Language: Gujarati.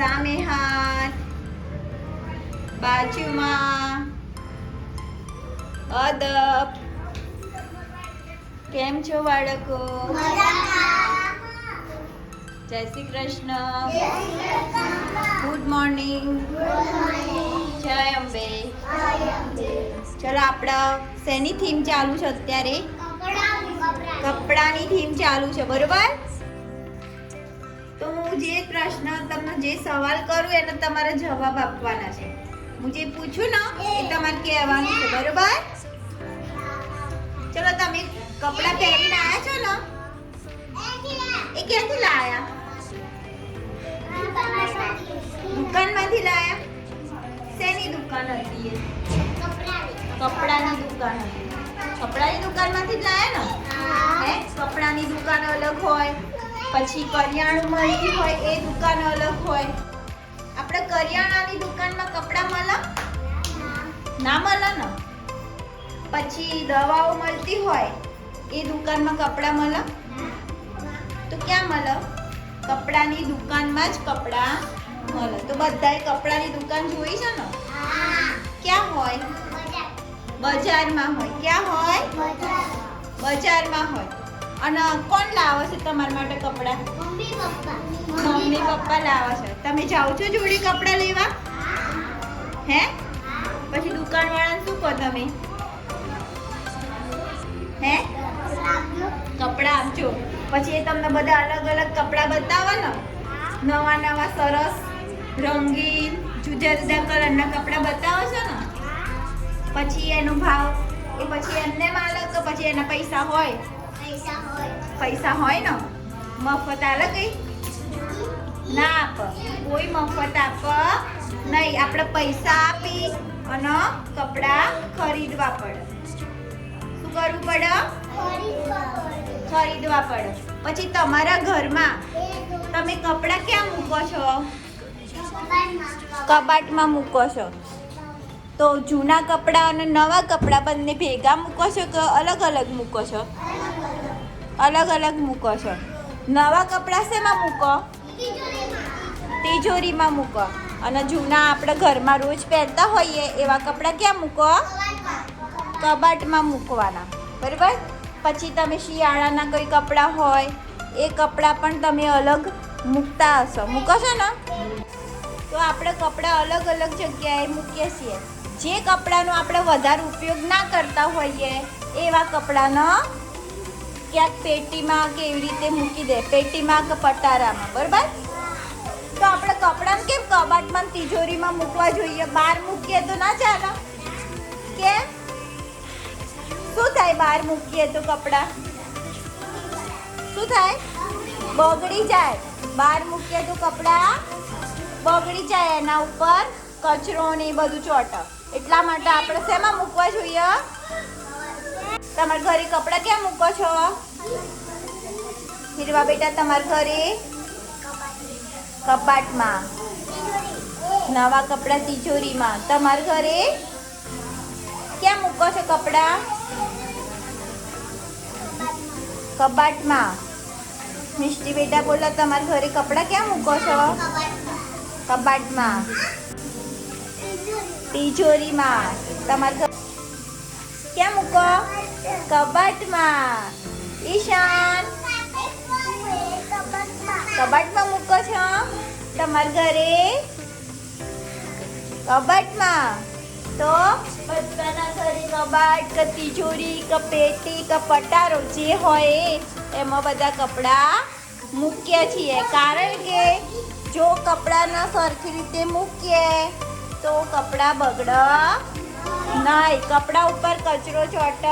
સામે હાથ બાજુમાં અદબ. કેમ છો બાળકો? જય શ્રી કૃષ્ણ. ગુડ મોર્નિંગ જય અંબે. ચલો આપણા શેની થીમ ચાલુ છે અત્યારે? કપડાની. થીમ ચાલુ છે બરોબર? હું જે પ્રશ્ન તમને જે સવાલ કરું એનો તમારે જવાબ આપવાના છે. હું જે પૂછું ને એ તમારે કહેવાનું છે બરોબર? ચલો તમે કપડાં પહેરીને આવ્યા છો ને? એ ક્યાંથી લાયા? દુકાનમાંથી લાયા? શેની દુકાન હતી એ? કપડાની દુકાન હતી. કપડાની દુકાનમાંથી જ લાયા ને? હે? કપડાની દુકાન અલગ હોય. પછી કરિયાણું મળતી હોય એ દુકાન અલગ હોય. આપણે કરિયાણાની દુકાનમાં કપડાં મળે ના મળે ને પછી દવાઓ મળતી હોય, એ દુકાનમાં કપડાં મળે તો ક્યાં મળે કપડાની દુકાનમાં જ કપડાં મળે તો બધાએ કપડાની દુકાન જોઈ છે ને? ક્યાં હોય? બજારમાં હોય. ક્યાં હોય? બજારમાં હોય. અને કોણ લાવે છે તમારા માટે કપડાં? Mummy papa. લાવે છે. તમે જાઓ છો જોડી કપડાં લેવા? હે? પછી દુકાનવાળાને શું કહો તમે? હે? કપડાં આપજો. પછી એ તમને બધા અલગ અલગ કપડાં બતાવે ને. નવા નવા સરસ રંગીન જુદા જુદા કલરના કપડાં બતાવો છો ને. પછી એનો ભાવ એ પછી એમને માલે તો પછી એના પૈસા હોય. પૈસા હોય. ને? મફત આલે કઈ? ના આપ. કોઈ મફત આપ નહીં. આપણે પૈસા આપી અને કપડાં ખરીદવા પડે. શું કરવું પડે? ખરીદવા પડે. પછી તમારા ઘરમાં તમે કપડાં ક્યાં મૂકો છો? કબાટમાં મૂકો છો? તો જૂના કપડાં અને નવા કપડાં બંને ભેગા મૂકો છો કે અલગ અલગ મૂકો છો? અલગ અલગ મૂકો છો. નવા કપડાં શેમાં મૂકો? તિજોરીમાં મૂકો. અને જૂના આપણે ઘરમાં રોજ પહેરતા હોઈએ, એવા કપડાં ક્યાં મૂકો? કબાટમાં મૂકવાના. બરાબર? પછી તમે શિયાળાના કોઈ કપડાં હોય, એ કપડાં પણ તમે અલગ મૂકતા હશો. મૂકો છો ને? તો આપણે કપડાં અલગ અલગ જગ્યાએ મૂકીએ છીએ. જે કપડાંનો આપણે વધારે ઉપયોગ ના કરતા હોઈએ, એવા કપડાંનો ક્યાંક પેટીમાં કે એવી રીતે મૂકી દે. પેટીમાં કે પટારામાં. બરાબર? તો આપણે કપડાં કેમ કબાટમાં તિજોરીમાં મૂકવા જોઈએ? બહાર મૂકીએ તો ના ચાલે. કેમ? શું થાય બહાર મૂકીએ તો કપડાં? શું થાય? બગડી જાય. બહાર મૂકીએ તો કપડાં બગડી જાય એના ઉપર કચરો ને એ બધું ચોટ. એટલા માટે આપણે શેમાં મૂકવા જોઈએ? તમારા ઘરે કપડાં ક્યાં મૂકો છો? હીરવા બેટા, તમારા ઘરે? કપાટમાં. નવા કપડાં તિજોરીમાં. તમારા ઘરે? ક્યાં મૂકો છો કપડાં? કપાટમાં. મિષ્ટી બેટા, બોલો, તમારા ઘરે કપડાં ક્યાં મૂકો છો? કબાટમાં તિજોરીમાં. તમારા મૂકો કબાટમાં. ઈશાન. કબાટમાં મૂકો છો? તમારા ઘરે? કબાટમાં. તો બધાના ઘરે કબાટ, કે તિજોરી, કે પેટી, કે પટારો જે હોય, એમાં બધા કપડાં મૂકીએ છીએ. કારણ કે જો કપડાં ન સરખી રીતે મૂકીએ, તો કપડાં બગડ નહીં કપડાં ઉપર કચરો ચોટ